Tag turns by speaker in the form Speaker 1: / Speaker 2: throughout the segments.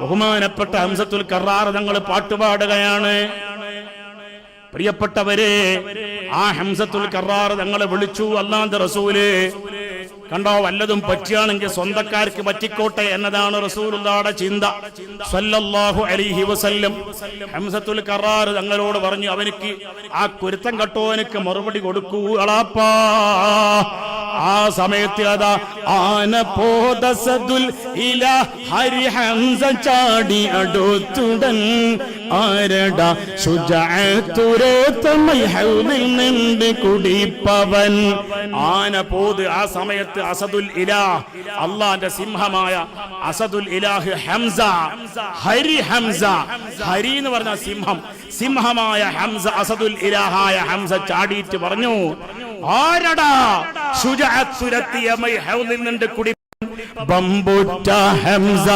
Speaker 1: ബഹുമാനപ്പെട്ട ഹംസത്തുൽ കറാർ തങ്ങൾ പാട്ടുപാടുകയാണ്. പ്രിയപ്പെട്ടവരെ ആ ഹംസത്തുൽ കറാർ തങ്ങളെ വിളിച്ചു അല്ലാന്ത റസൂൽ. കണ്ടോ വല്ലതും പറ്റിയാണെങ്കിൽ സ്വന്തക്കാർക്ക് പറ്റിക്കോട്ടെ എന്നതാണ് റസൂലുള്ളാടെ ചിന്ത. സല്ലല്ലാഹു അലൈഹി വസല്ലം. ഹംസത്തുൽ കറാർ തങ്ങളോട് പറഞ്ഞു അവനിക്ക് ആ കുരുത്തം കട്ടോനക്ക് മറുപടി കൊടുക്കൂ അളാപ്പാ. ആ സമയത്ത് അതാ ആന പോദസദുൽ ഇല ഹരി ഹംസ ചാടി അടുത്തുടൻ. ആരട ശുചാത്തുരത്തമൈ ഹൗദിൽ നിന്ന് കുടിപ്പവൻ. ആന പോത് ആ സമയത്ത് അസദുൽ ഇലാഹ് അള്ളാന്റെ സിംഹമായ അസദുൽ ഇലാഹ് ഹംസ ഹരി ഹംസ ഹരി എന്ന് പറഞ്ഞ സിംഹം സിംഹമായ ഹംസ അസദുൽ ഇലാഹായ ഹംസ ചാടിയിട്ട് പറഞ്ഞു ആരടാ? ശുജഅത് സുരത്തിയ മൈ ഹൗദിൽ നിന്ന് കുടി ബമ്പുറ്റ ഹംസ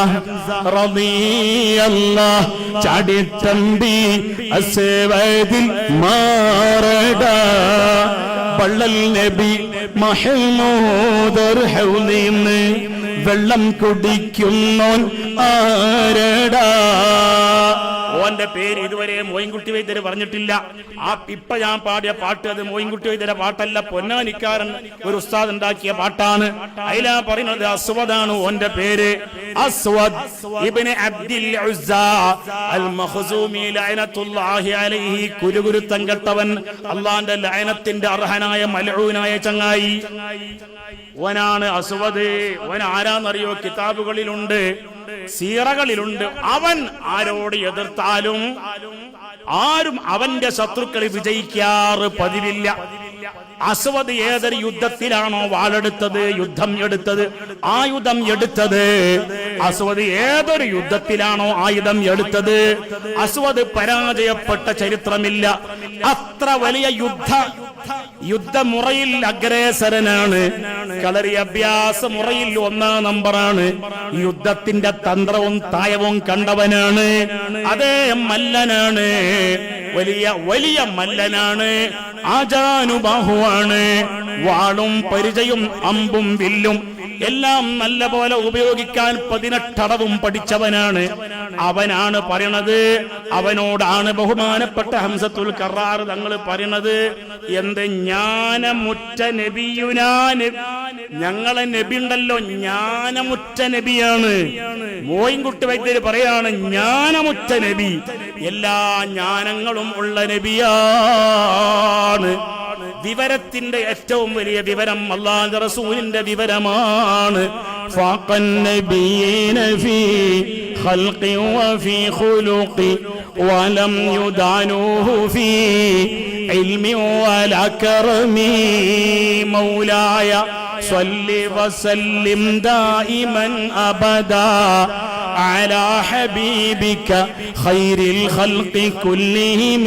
Speaker 1: റളിയല്ലാ ചാടിത്തമ്പി അസേവതിൽ മാറടാ. നബി മഹമൂദർ ഹൗലിന്ന് വെള്ളം കുടിക്കുന്നോൻ ആരടാ? ഓന്റെ പേര് ഇതുവരെ മോയിൻകുട്ടി വൈദ്യര് പറഞ്ഞിട്ടില്ല. ആ ഇപ്പൊ ഞാൻ പാടിയ പാട്ട് അത് മോയിൻകുട്ടി വൈദ്യരെ പാട്ടല്ല. പൊന്നാനിക്കാരൻ ഒരു ഉസ്താദ് ഉണ്ടാക്കിയ പാട്ടാണ്. അതിലാ പറയുന്നത് അസ്വദാണ് ഓന്റെ പേര്. അസ്വദ് ഇബ്നു അബ്ദുൽ ഉസ്സ അൽ ലഅനത്തുല്ലാഹി അള്ളാന്റെ ലഅനത്തിന്റെ അർഹനായ മലഊനായ ചങ്ങായി. ഓനാണ് അസ്വദ്. ഓൻ ആരാന്നറിയോ? കിതാബുകളിലുണ്ട്. സീറകളിലുണ്ട്. അവൻ ആരോട് എതിർത്താലും ആരും അവന്റെ ശത്രുക്കളെ വിജയിക്കാറ് പതിവില്ല. അസ്വദ് ഏതൊരു യുദ്ധത്തിലാണോ വാളെടുത്തത് യുദ്ധം എടുത്തത്? ആയുധം എടുത്തത്. അസ്വദ് ഏതൊരു യുദ്ധത്തിലാണോ ആയുധം എടുത്തത്? അസ്വദ് പരാജയപ്പെട്ട ചരിത്രമില്ല. അത്ര വലിയ യുദ്ധ. യുദ്ധമുറയിൽ അഗ്രേസരനാണ്. കളരി അഭ്യാസ മുറയിൽ ഒന്നാം നമ്പറാണ്. യുദ്ധത്തിന്റെ തന്ത്രവും തായവും കണ്ടവനാണ്. അതേ മല്ലനാണ്. വലിയ വലിയ മല്ലനാണ്. ആചാനുബാഹുവാണ്. വാളും പരിചയും അമ്പും വില്ലും എല്ലാം നല്ല പോലെ ഉപയോഗിക്കാൻ പതിനെട്ടടവും പഠിച്ചവനാണ്. അവനാണ് പറയണത്. അവനോടാണ് ബഹുമാനപ്പെട്ട ഹംസത്തുൽ കറാർ തങ്ങൾ പറയണത്. എന്ത് ജ്ഞാനമുറ്റ നബിയുനാന് ഞങ്ങളെ നബി ഉണ്ടല്ലോ ജ്ഞാനമുറ്റ നബിയാണ്. മോയിൻകുട്ടി വൈദ്യര് പറയാണ് ജ്ഞാനമുറ്റ നബി. എല്ലാ ജ്ഞാനങ്ങളും ഉള്ള നബിയാണ് വിവരത്തിന്റെ ഏറ്റവും വലിയ വിവരം അള്ളാഹുവിന്റെ റസൂലിന്റെ വിവരമാണ് ഫാഖൻ നബിയീന ഫീ خلق وفي خلق ولم يدانوه في علم ولا كرم مولاي صل وسلم دائما أبدا على حبيبك خير الخلق كلهم.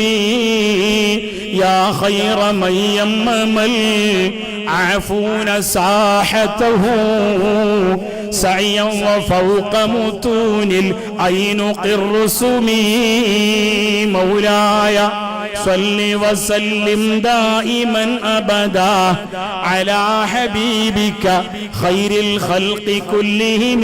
Speaker 1: يا خير من يمم العفون ساحته سعيا وفوق متون العينق الرسم مولاي. صل وسلم دائما ابدا على حبيبك خير الخلق كلهم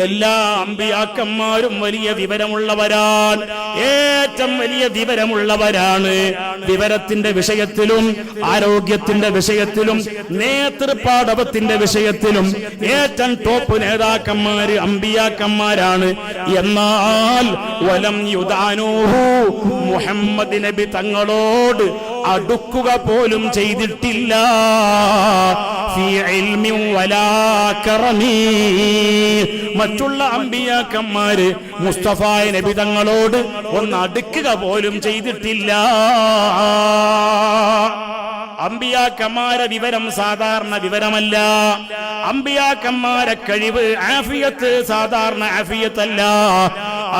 Speaker 1: എല്ലാ അമ്പിയാക്കന്മാരും വലിയ വിവരമുള്ളവരാണ്. ഏറ്റവും വലിയ വിവരമുള്ളവരാണ് വിവരത്തിന്റെ വിഷയത്തിലും ആരോഗ്യത്തിന്റെ വിഷയത്തിലും നേതൃപാടവത്തിന്റെ വിഷയത്തിലും. ഏറ്റവും ടോപ്പ് നേതാക്കന്മാര് അമ്പിയാക്കന്മാരാണ്. എന്നാൽ വലം യുദാനോഹു മുഹമ്മദ് നബി തങ്ങളോട് അടുക്കുക പോലും ചെയ്തിട്ടില്ല. മറ്റുള്ള അമ്പിയാക്കന്മാര് മുസ്തഫായ നബി തങ്ങളോട് ഒന്ന് അടുക്കുക പോലും ചെയ്തിട്ടില്ല. അമ്പിയാക്കന്മാരെ വിവരം സാധാരണ വിവരമല്ല. അമ്പിയാക്കന്മാരെ കഴിവ് ആഫിയത്ത് സാധാരണ ആഫിയത്തല്ല.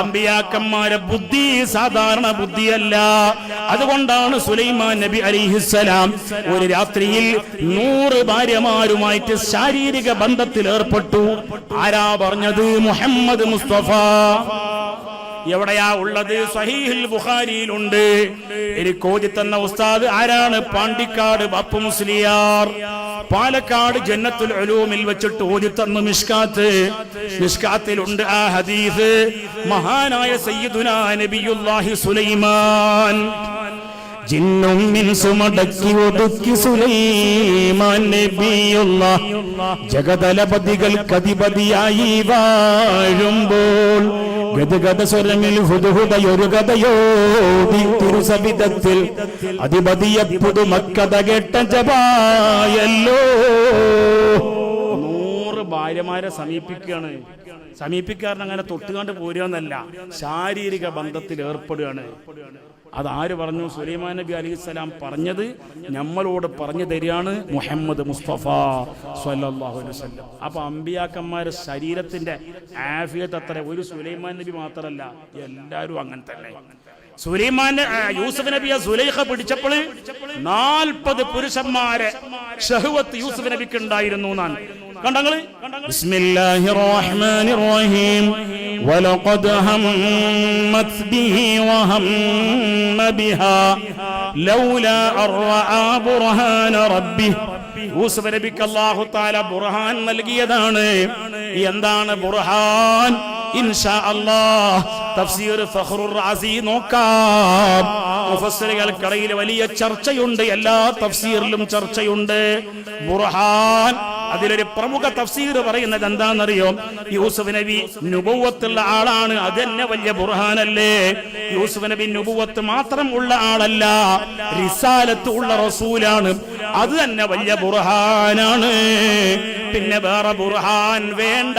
Speaker 1: അമ്പിയാക്കന്മാരെ ബുദ്ധി സാധാരണ ബുദ്ധിയല്ല. അതുകൊണ്ടാണ് സുലൈമാൻ നബി അലിഹുസലാം ഒരു രാത്രിയിൽ നൂറ് ഭാര്യമാരുമായിട്ട് ശാരീരിക ബന്ധത്തിൽ ഏർപ്പെട്ടു ആരാ പറഞ്ഞത്? മുഹമ്മദ് മുസ്തഫ. എവിടെയാ ഉള്ളത്? സഹീഹിൽ ബുഖാരിയിലുണ്ട്. എനിക്ക് കോതി തന്ന ഉസ്താദ് ആരാണ്? പാണ്ടിക്കാട് ബാപ്പു മുസ്ലിയാർ. പാലക്കാട് ജന്നത്തുൽ അലൂമിൽ വെച്ചിട്ട് ഓതി തന്നു മിഷ്കാത്ത്. മിഷ്കാത്തിലുണ്ട് ആ ഹദീസ്. മഹാനായ സയ്യിദുനാ നബിയുല്ലാഹി സുലൈമാൻ. ജിന്നും മിൻസുമടക്കി ഒതുക്കി സുലൈമാൻ നബിയുള്ള ജഗതലപതികൾ കതിപതിയായി വാഴുമ്പോൾ ഗതഗത സ്വരമിൽ ഹുദുഹുദയൊരു കഥയോതി തിരുസവിധത്തിൽ അധിപതിയെ പുതുമക്കഥ കേട്ട ജപായല്ലോ. നൂറ് ഭാര്യമാരെ സമീപിക്കുകയാണ്. സമീപിക്കാരൻ അങ്ങനെ തൊട്ടുകാണ്ട് പോരുകയെന്നല്ല ശാരീരിക ബന്ധത്തിൽ ഏർപ്പെടുകയാണ്. അതാര് പറഞ്ഞു? സുലൈമാൻ നബി സ്വലാം പറഞ്ഞത് നമ്മളോട് പറഞ്ഞു തരികയാണ് മുഹമ്മദ് മുസ്തഫ സ്വല്ലല്ലാഹു അലൈഹി വസല്ലം. അപ്പൊ അമ്പിയാക്കന്മാരെ ശരീരത്തിന്റെ ആഫിയത്ത് അത്ര ഒരു സുലൈമാൻ നബി മാത്രമല്ല എല്ലാവരും അങ്ങനെ തന്നെ. സുലൈമാൻ ആ, യൂസുഫ് നബിയെ സുലൈഖ പിടിച്ചപ്പോൾ നാൽപ്പത് പുരുഷന്മാരെ ഷഹുവത്ത് യൂസുഫ് നബിക്ക് ഉണ്ടായിരുന്നു എന്നാണ് കണ്ടങ്ങള് ബിസ്മില്ലാഹിർ റഹ്മാനിർ റഹീം ولقد همت به وهم بها لولا أن رأى برهان ربه യൂസുഫ് നബിക്ക് അല്ലാഹു താല ബുർഹാൻ നൽകിയതാണ് എന്താണ് ബുർഹാൻ ഇൻഷാ നോക്കാം. വലിയ ചർച്ചയുണ്ട്. എല്ലാ തഫ്സീറിലും ചർച്ചയുണ്ട്. ബുർഹാൻ അതിലൊരു പ്രമുഖ തഫ്സീർ പറയുന്നത് എന്താണെന്നറിയോ? യൂസുഫ് നബി നുപൂവത്തുള്ള ആളാണ്. അത് തന്നെ വലിയ ബുർഹാനല്ലേ. യൂസുഫ് നബി നുപൂവത്ത് മാത്രം ഉള്ള ആളല്ല. റിസാലത്ത് ഉള്ള റസൂലാണ്. അത് തന്നെ വലിയ ബുർഹാനാണ്. പിന്നെ വേറെ ബുർഹാൻ വേണ്ട.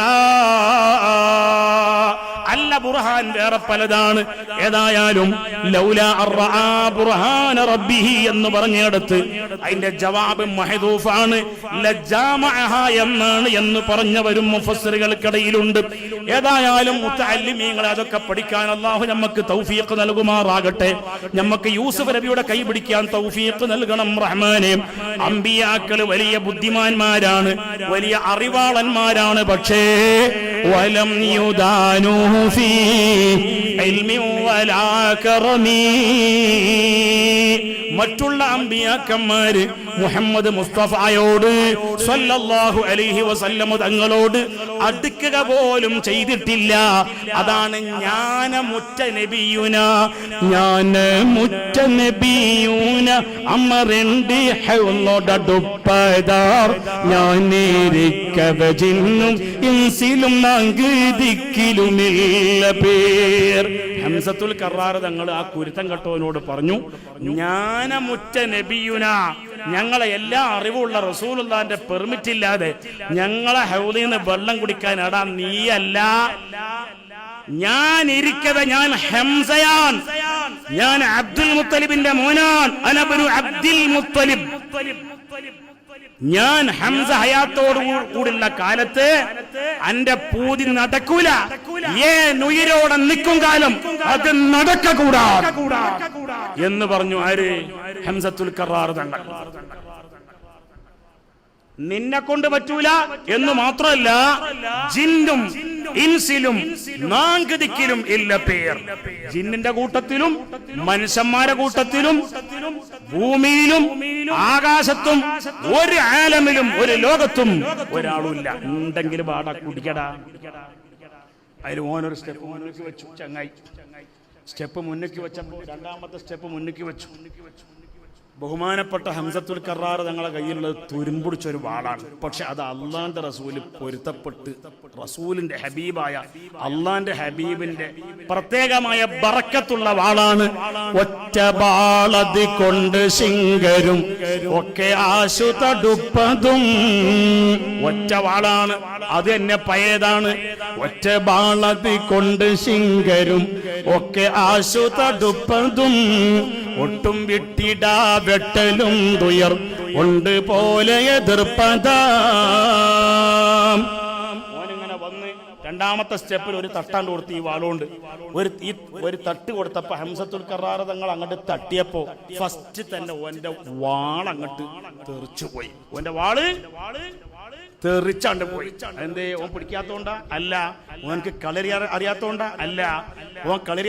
Speaker 1: അല്ല ബുർഹാൻ വേറെ പലതാണ്. ഏതായാലും ലൗല ബുർഹാന റബ്ബിഹി എന്ന് പറഞ്ഞിടത്ത് അതിന്റെ ജവാബ് മഹദൂഫാണ്. എന്നാണ് എന്ന് പറഞ്ഞവരും മുഫസ്സിറുകൾക്കിടയിലുണ്ട്. ഏതായാലും മുത്തല്ലിമീങ്ങൾ അതൊക്കെ പഠിക്കാൻ അള്ളാഹു നമുക്ക് തൗഫീഖ് നൽകുമാറാകട്ടെ. നമുക്ക് യൂസഫ് നബിയുടെ കൈ പിടിക്കാൻ തൗഫീഖ് നൽകണം റഹ്മാനെ. അമ്പിയാക്കൾ വലിയ ബുദ്ധിമാന്മാരാണ് വലിയ അറിവാളന്മാരാണ് പക്ഷേ വലം യുദാനു ഫീ علم ولا كرم മറ്റുള്ള അമ്പിയാക്കന്മാര് മുഹമ്മദ് മുസ്തഫായോട് സല്ലല്ലാഹു അലൈഹി വസല്ലമ തങ്ങളോട് അടുക്കുക പോലും ചെയ്തിട്ടില്ല. അതാണ് ജ്ഞാനമുറ്റ നബിയുന. ജ്ഞാനമുറ്റ നബിയുന. അമരണ്ട് ഹൗലോടടുപ്പതാർ ഞാനേരിക്കവ ജിന്നും ഇൻസിലും നാങ്ക് ദിക്കിലുമില്ല പേർ. ഹംസത്തുൽ കറാർ തങ്ങൾ ആ കുരുത്തം കെട്ടവനോട് പറഞ്ഞു ജ്ഞാനമുറ്റ നബിയുന ഞങ്ങളെ എല്ലാ അറിവുള്ള റസൂലുള്ളാന്റെ പെർമിറ്റ് ഇല്ലാതെ ഞങ്ങളെ ഹൗദിൽ നിന്ന് വെള്ളം കുടിക്കാൻ എടാ നീയല്ല. ഞാൻ ഇരിക്കവെ ഞാൻ ഹംസയാൻ. ഞാൻ അബ്ദുൽ മുത്തലിബിന്റെ മോനാൻ. അനബനു അബ്ദുൽ മുത്തലിബ്. ഞാൻ ഹംസ ഹയാത്തോട് കൂടുള്ള കാലത്ത് അന്റെ പൂതി നടക്കൂല. ഏ നുയിരോടെ നിൽക്കും കാലം അത് നടക്കൂടാ എന്ന് പറഞ്ഞു ആര്? ഹംസത്തുൽ കറാർ തങ്ങൾ. നിന്നെ കൊണ്ട് പറ്റൂല എന്ന് മാത്രമല്ല ജിന്നും ഇൻസിലും നാങ്കതിക്കിലും ഇല്ല പേർ. ജിന്നിന്റെ കൂട്ടത്തിലും മനുഷ്യന്മാരുടെ കൂട്ടത്തിലും ഭൂമിയിലും ആകാശത്തും ഒരു ആലമിലും ഒരു ലോകത്തും ഒരാളുമില്ല. ഉണ്ടെങ്കിൽ പാടാ കുടിക്കടാ. അതിൽ ഓനൊരു സ്റ്റെപ്പ് മുന്നിലേക്ക് വെച്ചു ചങ്ങായി. സ്റ്റെപ്പ് മുന്നിലേക്ക് വെച്ചപ്പോൾ രണ്ടാമത്തെ സ്റ്റെപ്പ് മുന്നിലേക്ക് വെച്ചു. ബഹുമാനപ്പെട്ട ഹംസത്തുൽ കറാർ തങ്ങളെ കയ്യിലുള്ളത് തുരുമ്പുടിച്ച ഒരു വാളാണ്. പക്ഷെ അത് അള്ളാന്റെ റസൂൽ പൊരുത്തപ്പെട്ട് റസൂലിന്റെ ഹബീബായ അള്ളാന്റെ ഹബീബിന്റെ പ്രത്യേകമായ ബറക്കത്തുള്ള വാളാണ്. ഒറ്റ വാളതി കൊണ്ട് ശിങ്കരും ഒക്കെ ആശു തടുപ്പതും ഒറ്റ വാളാണ്. അത് എന്നെ പഴയതാണ് ഒറ്റ വാളതി കൊണ്ട് ശിങ്കരും ഒക്കെ ആശു തടുപ്പതും ഒട്ടും വിട്ടിടാ വെട്ടലും തുയർ ഉണ്ട് പോലെ എതിർപ്പതാം. രണ്ടാമത്തെ സ്റ്റെപ്പിൽ ഒരു തട്ടാണ്ട് കൊടുത്ത് ഈ വാളുകൊണ്ട്. ഒരു ഈ ഒരു തട്ട് കൊടുത്തപ്പോ ഹംസത്തുൽ കറാറ് തങ്ങൾ അങ്ങോട്ട് തട്ടിയപ്പോ ഫസ്റ്റ് തന്നെ ഓന്റെ വാൾ അങ്ങോട്ട് തെറിച്ചു പോയി. ഓന്റെ വാൾ തെറിച്ചാണ്ട് പോയി. എന്തേ ഓൻ പിടിക്കാത്തോണ്ടാ? അല്ല. ഓനക്ക് കളരി അറി- അറിയാത്തോണ്ടാ? അല്ല. ഓൻ കളരി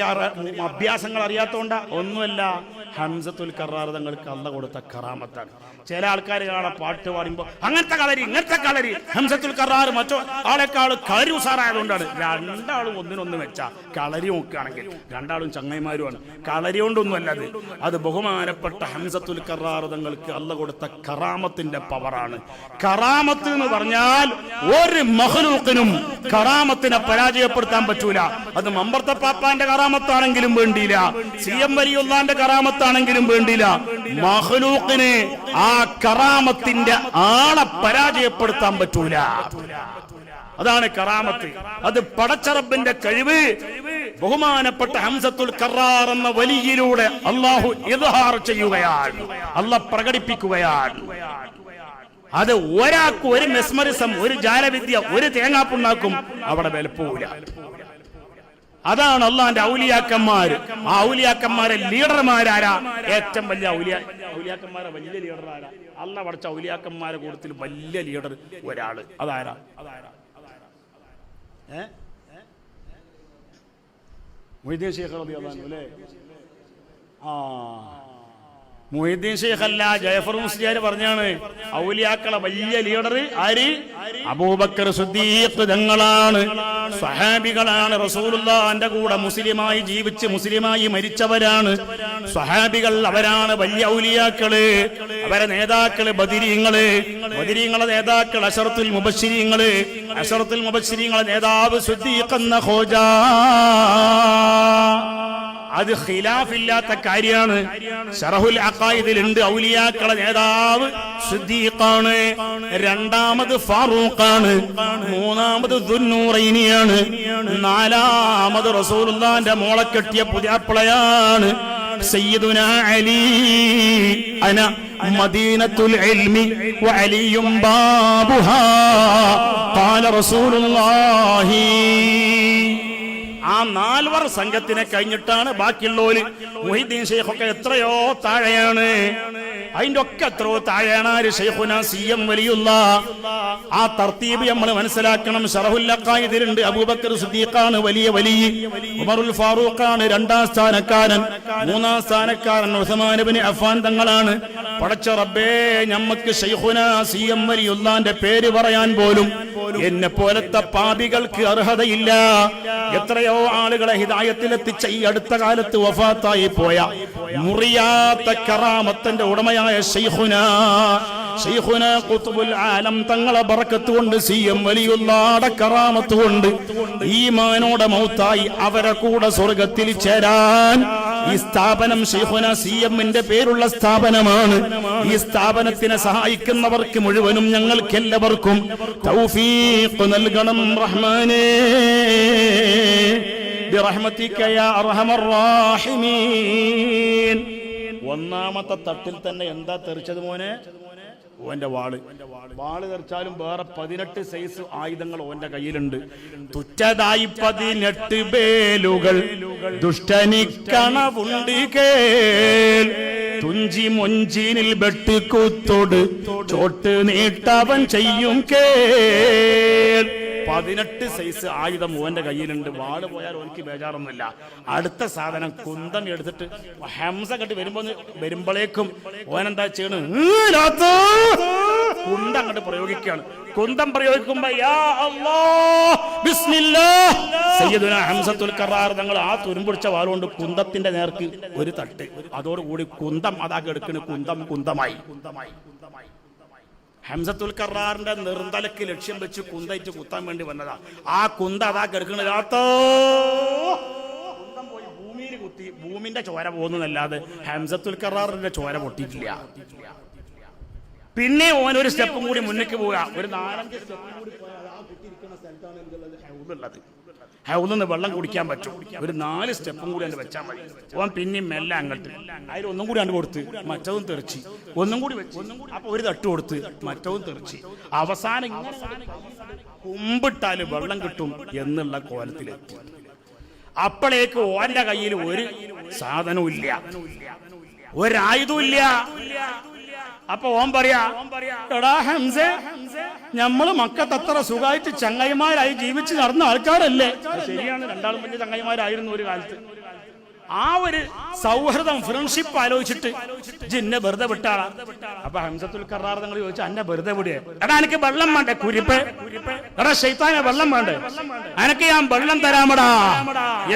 Speaker 1: അഭ്യാസങ്ങൾ അറിയാത്തോണ്ടാ? ഒന്നുമല്ല. ഹംസത്തുൽ കറാർ തങ്ങൾക്ക് അല്ല കൊടുത്ത കറാമത്താണ്. ചില ആൾക്കാർ കാണാൻ പാട്ട് പാടുമ്പോൾ അങ്ങനത്തെ കളരി ഇങ്ങനത്തെ കളരി. ഹംസത്തുൽ കറാർ മറ്റോ ആളെക്കാൾ കളരി ഉസാറായതുകൊണ്ടാണ്. രണ്ടാളും ഒന്നിനൊന്ന് വെച്ച കളരി നോക്കുകയാണെങ്കിൽ രണ്ടാളും ചങ്ങൈമാരുമാണ് കളരി കൊണ്ടൊന്നും അത്. അത് ബഹുമാനപ്പെട്ട ഹംസത്തുൽ കറാർ തങ്ങൾക്ക് അല്ല കൊടുത്ത കറാമത്തിന്റെ പവറാണ്. കറാമത്ത് എന്ന് പറഞ്ഞാൽ ഒരു മഹലൂക്കിനും കറാമത്തിനെ പരാജയപ്പെടുത്താൻ പറ്റൂല. അത് മമ്പർത്ത പാപ്പാന്റെ കറാമത്താണെങ്കിലും വേണ്ടിയില്ല. സി എം വലിയുള്ളാന്റെ കറാമത്താണെങ്കിലും വേണ്ടിയില്ല. മഹലൂക്കിന് ആ കറാമത്തിന്റെ ആളെ പരാജയപ്പെടുത്താൻ പറ്റൂല. അതാണ് കറാമത്ത്. അത് പടച്ചറബിന്റെ കഴിവ്. ബഹുമാനപ്പെട്ട ഹംസത്തുൽ കറാർ എന്ന വലിയിലൂടെ അള്ളാഹു ഇദ്ഹാർ ചെയ്യുകയാണ്. അല്ല പ്രകടിപ്പിക്കുകയാണ്. അത് ഒരാൾക്ക് ഒരു മെസ്മറിസം ഒരു ജാലവിദ്യ ഒരു തേങ്ങാപ്പുണ്ണാക്കും അവിടെ വിലപ്പോവില്ല അതാണ് അള്ളാന്റെ ഔലിയാക്കന്മാര്. ആ ഔലിയാക്കന്മാരെ ലീഡർമാരാരാ? ഏറ്റവും വലിയ ഔലിയ ഔലിയാക്കന്മാരെ വലിയ ലീഡർ ആരാ അള്ള പഠിച്ച ഔലിയാക്കന്മാരെ കൂട്ടത്തിൽ വലിയ ലീഡർ ഒരാൾ. അതാരാ? മൊയ്തീൻ ശേഖർ ആ. മൊയ്തീൻ ഷെയ്ഖ് അല്ല ജയഫർ മുസ്ലിയാർ പറഞ്ഞാണ്. ഔലിയാക്കളെ വലിയ ലീഡർ ആര്? അബൂബക്കർ സുദ്ദീഖ് തങ്ങളാണ്. സ്വഹാബികളാണ്. റസൂലുള്ളാന്റെ കൂടെ മുസ്ലിമായി ജീവിച്ച് മുസ്ലിമായി മരിച്ചവരാണ്. സ്വഹാബികൾ അവരാണ് വലിയ ഔലിയാക്കൾ. അവരെ നേതാക്കൾ ബദിരീങ്ങൾ. ബദിരീങ്ങളെ നേതാക്കൾ അഷറത്തുൽ മുബശ്ശിരീങ്ങൾ. അഷറത്തുൽ മുബശ്ശിരീങ്ങളെ നേതാവ് സുദ്ദീഖ് എന്ന ഖോജാ. അത് ഖിലാഫില്ലാത്ത കാര്യമാണ്. ഷറഹുൽ അഖായിദിലുണ്ട് ഔലിയാക്കളെ നേതാവ് സിദ്ദീഖാണ് രണ്ടാമത് ഫാറൂഖാണ് മൂന്നാമത് ദുന്നൂറൈനിയാണ് നാലാമത് റസൂലുള്ളാന്റെ മോളെ കെട്ടിയ പുതിയാപ്പിളയാണ് സയ്യിദുന അലി. അന മദീനത്തുൽ ഇൽമി വഅലിയും ബാബുഹാ. ഖാല റസൂലുള്ളാഹി. ആ നാൽവർ സംഘത്തിനെ കഴിഞ്ഞിട്ടാണ് ബാക്കിയുള്ളവര് മൊഹിദ്ദീൻ ഷെയ്ഖൊക്കെ എത്രയോ താഴെയാണ്. അതിന്റെ ഒക്കെ എത്രയോ താഴെയാണ് സി എം വലിയുള്ള ആ തർത്തീബ് നമ്മൾ മനസ്സിലാക്കണം. ഷറഹുല്ലക്കായതിലുണ്ട് അബൂബക്കർ സുദ്ദീഖാണ് വലിയ വലിയ ഉമറുൽ ഫാറൂഖാണ് രണ്ടാം സ്ഥാനക്കാരൻ. മൂന്നാം സ്ഥാനക്കാരൻ ഉസ്മാൻ ഇബ്നു അഫ്ഫാൻ തങ്ങളാണ്. പടച്ച റബ്ബേ ഞമ്മക്ക് ഷെയ്ഖുന സി എം വലിയുള്ളാന്റെ പേര് പറയാൻ പോലും എന്നെ പോലത്തെ പാപികൾക്ക് അർഹതയില്ല. എത്രയോ ആളുകളെ ഹിതായത്തിലെത്തിച്ച ഈ അടുത്ത കാലത്ത് വഫാത്തായി പോയ മുറിയാത്ത കറാമത്തിന്റെ ഉടമയായ ഷെയ്ഖുന ഷെയ്ഖുന ഖുത്ബുൽ ആലം തങ്ങളെ ബറക്കത്ത് കൊണ്ട് സി എം വലിയുള്ളാടെ കറാമത്ത് കൊണ്ട് ഈ മാനോടെ മൗത്തായി അവരെ കൂടെ സ്വർഗത്തിൽ ചേരാൻ ഈ സ്ഥാപനം ഷെയ്ഖുന സി എമ്മിന്റെ പേരുള്ള സ്ഥാപനമാണ് ഈ സ്ഥാപനത്തിനെ സഹായിക്കുന്നവർക്ക് മുഴുവനും ഞങ്ങൾക്ക് എല്ലാവർക്കും തൗഫീഖ് നൽകണം റഹ്മാനേ برحمتك يا أرحم الراحمين ഒന്നാമത്തെ തട്ടിൽ തന്നെ എന്താ തെറിച്ചത് മോനെ? ഓന്റെ വാൾ. വാൾ തെറിച്ചാലും വേറെ പതിനെട്ട് സൈസ് ആയുധങ്ങൾ ഓന്റെ കയ്യിലുണ്ട്. തുച്ഛതായി പതിനെട്ട് ബേലുകൾ ദുഷ്ടനിക്കണവുണ്ട് കേൾ. തുഞ്ചി മൊഞ്ചിനിൽ വെട്ടിക്കൂത്തോട് ചോട്ട് നീട്ടവൻ ചെയ്യും കേൾ. പതിനെട്ട് സൈസ് ആയുധം ഓന്റെ കയ്യിലുണ്ട്. വാൾ പോയാൽ ഓനിക്ക് ബേജാറൊന്നുമില്ല. അടുത്ത സാധനം കുന്തം എടുത്തിട്ട് ഹംസ കെട്ടി വരുമ്പോ വരുമ്പോഴേക്കും ഓനെന്താ ചെയ്യണ്? കുന്തം അങ്ങോട്ട് പ്രയോഗിക്കുകയാണ് കുന്തം പ്രയോഗിക്കുമ്പോൾ ഹംസത്തുൽ കറാർ തങ്ങൾ ആ തുരുമ്പൊടിച്ച വാളുകൊണ്ട് കുന്തത്തിന്റെ നേർക്ക് ഒരു തട്ട്. അതോടുകൂടി കുന്തം അതാക്കി എടുക്കുന്ന കുന്തം കുന്തമായി കുന്തമായി കുന്തമായി. ഹംസത്തുൽ കറാറിന്റെ നിർന്തലക്ക് ലക്ഷ്യം വെച്ച് കുന്തയിച്ച് കുത്താൻ വേണ്ടി വന്നതാ. ആ കുന്ത അതാ കിടക്കണ കുന്തം ഭൂമിയിൽ കുത്തി ഭൂമിന്റെ ചോര പോകുന്നതല്ലാതെ ഹംസത്തുൽ കറാറിന്റെ ചോര പൊട്ടിയിട്ടില്ല. പിന്നെ ഓൻ ഒരു സ്റ്റെപ്പും കൂടി മുന്നിക്ക് പോവുക. ഒരു നാലഞ്ച് സ്റ്റെപ്പും കൂടി ആ കുത്തിയിരിക്കുന്ന സ്ഥലത്താണ് ഹൗദുള്ളത് വെള്ളം കുടിക്കാൻ പറ്റും. ഒരു നാല് സ്റ്റെപ്പും കൂടി അതിന് വെച്ചാൽ മതി. ഓൻ പിന്നെയും മെല്ലെ അങ്ങോട്ട്. അതിൽ ഒന്നും കൂടി അങ്ങ് കൊടുത്ത് മറ്റതും തെറിച്ച്. ഒന്നും കൂടി അപ്പൊ ഒരു തട്ട് കൊടുത്ത് മറ്റവും തെറിച്ച്. അവസാനം കുമ്പിട്ടാൽ വെള്ളം കിട്ടും എന്നുള്ള കോലത്തിലെത്തി. അപ്പോഴേക്ക് ഓന്റെ കയ്യിൽ ഒരു സാധനവും ഇല്ല. ഒരായുധവും ഇല്ല. അപ്പൊ ഓൻ പറയാ എടാ ഹംസേ ഞമ്മൾ മക്കത്തത്ര സുഖമായിട്ട് ചങ്ങായിമാരായി ജീവിച്ച് നടന്ന ആൾക്കാരല്ലേ? ശരിയാണ്. രണ്ടാളും വലിയ ചങ്ങായിമാരായിരുന്നു ഒരു കാലത്ത്. ആ ഒരു സൗഹൃദം ഫ്രണ്ട്ഷിപ്പ് ആലോചിച്ചിട്ട് ജിന്നെ വെറുതെ വിട്ടാളാ? അപ്പൊ ഹംസത്തുൽ കറാർ നിങ്ങൾ ചോദിച്ചു അന്നെ വെറുതെ വിടിയേ എടാ എനിക്ക് വെള്ളം വേണ്ടേ? കുരിപ്പ്? എടാ ശൈത്താനെ വെള്ളം വേണ്ടേ? അനക്ക് ഞാൻ വെള്ളം തരാമടാ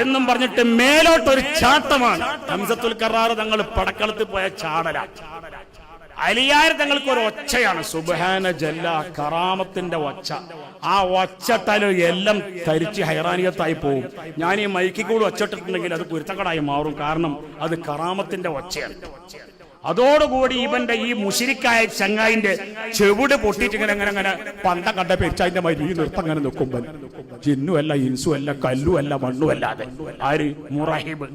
Speaker 1: എന്നും പറഞ്ഞിട്ട് മേലോട്ടൊരു ചാട്ടമാണ്. ഹംസത്തുൽ കറാർ തങ്ങൾ പടക്കളത്തിൽ പോയ ചാടല അലിയാർ തങ്ങൾക്ക് ഒരു ഒച്ചയാണ്. സുബഹാന ജല്ല കറാമത്തിന്റെ ഒച്ച. ആ ഒച്ചട്ടാൽ എല്ലാം കരിച്ച് ഹൈറാനിയത്തായി പോകും ഞാൻ ഈ മൈക്കിൽ കൂടി അത് കുരുത്തക്കടായി മാറും. കാരണം അത് കറാമത്തിന്റെ ഒച്ചയാണ്. അതോടുകൂടി ഇവന്റെ ഈ മുഷിരിക്കായ ചങ്ങായിന്റെ ചെവിട് പൊട്ടിയിട്ട് ഇങ്ങനെ അങ്ങനെ ഇങ്ങനെ പണ്ട കണ്ട പെരിച്ചതിന്റെ മരി ഈ നൃത്തം അങ്ങനെ നിൽക്കുമ്പോൾ ജിന്നു അല്ല ഇൻസു അല്ല ആര്? മുറഹിബ്.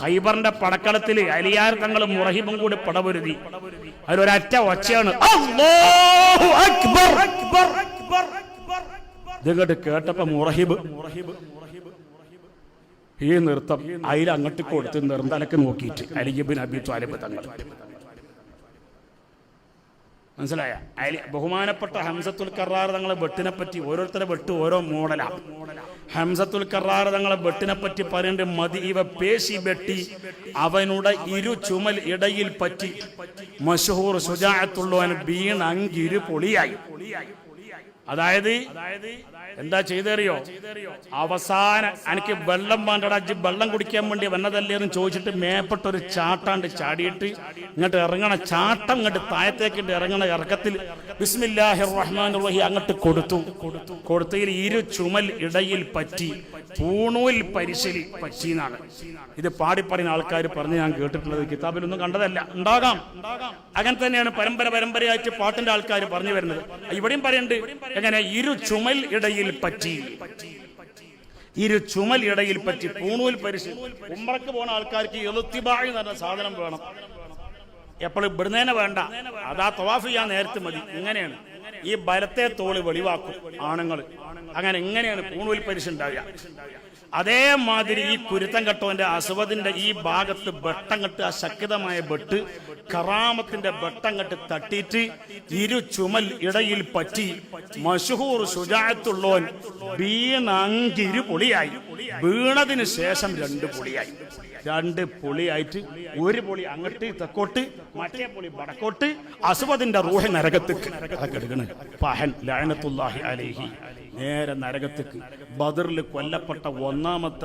Speaker 1: ഹൈബറിന്റെ പടക്കളത്തിൽ അലിയാർ തങ്ങൾ മുറഹിബും കൂടി പടപൊരുതി. അതിലൊരറ്റ ഒച്ചയാണ്. ഇതങ്ങോട്ട് കേട്ടപ്പോ മുറഹിബ്. ഈ നൃത്തം അതിലങ്ങോട്ട് കൊടുത്ത് നിർന്തലക്ക് നോക്കിയിട്ട് അലിബിൻ അബി ത്വാലിബ് തങ്ങൾ. മനസ്സിലായ? അലി ബഹുമാനപ്പെട്ട ഹംസത്തുൽ കറാർ തങ്ങളെ വെട്ടിനെ പറ്റി ഓരോരുത്തരെ വെട്ട് ഓരോ മോഡലാണ് ഹംസത്തുൽ കറാർ തങ്ങളെ വെട്ടിനെ പറ്റി പറയേണ്ട മതി ഇവ പേശി വെട്ടി അവനുടെ ഇരു ചുമൽ ഇടയിൽ പറ്റി മഷഹൂർ സുജാത്തുള്ളവൻ വീണ് അങ്കിരു പൊളിയായി. അതായത് എന്താ ചെയ്തേറിയോ? അവസാന എനിക്ക് വെള്ളം വേണ്ടടാ അജി വെള്ളം കുടിക്കാൻ വേണ്ടി വന്നതല്ലേ എന്ന് ചോദിച്ചിട്ട് മേപ്പെട്ട ഒരു ചാട്ടാണ്ട് ചാടിയിട്ട് ഇങ്ങോട്ട് ഇറങ്ങണ. ചാട്ടം ഇങ്ങോട്ട് താഴത്തേക്കിട്ട് ഇറങ്ങണ ഇറക്കത്തിൽ ബിസ്മില്ലാഹിർ റഹ്മാൻ റഹി അങ്ങോട്ട് കൊടുത്തു. കൊടുത്തതിൽ ഇരു ചുമൽ ഇടയിൽ പറ്റി പൂണൂൽ പരിശലി പറ്റിന്നാണ് ഇത് പാടി പറയുന്ന ആൾക്കാർ പറഞ്ഞ് ഞാൻ കേട്ടിട്ടുള്ളത് കിതാബിലൊന്നും കണ്ടതല്ല. ഉണ്ടാകാം. അങ്ങനെ തന്നെയാണ് പരമ്പര പരമ്പരയായിട്ട് പാട്ടിന്റെ ആൾക്കാർ പറഞ്ഞു വരുന്നത്. ഇവിടെയും പറയുന്നുണ്ട് എങ്ങനെ ഇരു ചുമൽ ഇടയിൽ പറ്റി. ഇരു ചുമൽ ഇടയിൽ പറ്റി. പൂണൂൽ പരിശു ഉമ്മറക്ക് പോണ ആൾക്കാർക്ക് എളുത്തിബായി പറഞ്ഞ സാധനം വേണം. എപ്പോഴും ഇവിടുന്നേനെ വേണ്ട. അതാ തവാഫ് ചെയ്യാൻ നേരത്തെ മതി. ഇങ്ങനെയാണ്. ഈ ബലത്തെ തോളി വെളിവാക്കും ആണുങ്ങൾ അങ്ങനെ എങ്ങനെയാണ് പൂണൂൽ പരിശ ഉണ്ടാവുക? അതേമാതിരി ഈ കുരുത്തം കെട്ടവന്റെ അസുവദിന്റെ ഈ ഭാഗത്ത് ബട്ടം കെട്ട് ആ ശക്തമായ ബെട്ട് കറാമത്തിന്റെ ബട്ടം കെട്ട് തട്ടിയിട്ട് ഇരു ചുമൽ ഇടയിൽ പറ്റി മഷഹൂർ സുജാത്തുള്ളോൻ വീണങ്കിരു പൊളിയായി. വീണതിന് ശേഷം രണ്ട് പൊളിയായി. രണ്ട് പൊളിയായിട്ട് ഒരു പൊളി അങ്ങോട്ട് തെക്കോട്ട് മറ്റേ പൊളി വടക്കോട്ട് അസുവദിന്റെ റൂഹ നരകത്ത് പഹൻ ലഅനത്തുല്ലാഹി അലൈഹി. നേരെ നരകത്തേക്ക്. ബദറിൽ കൊല്ലപ്പെട്ട ഒന്നാമത്തെ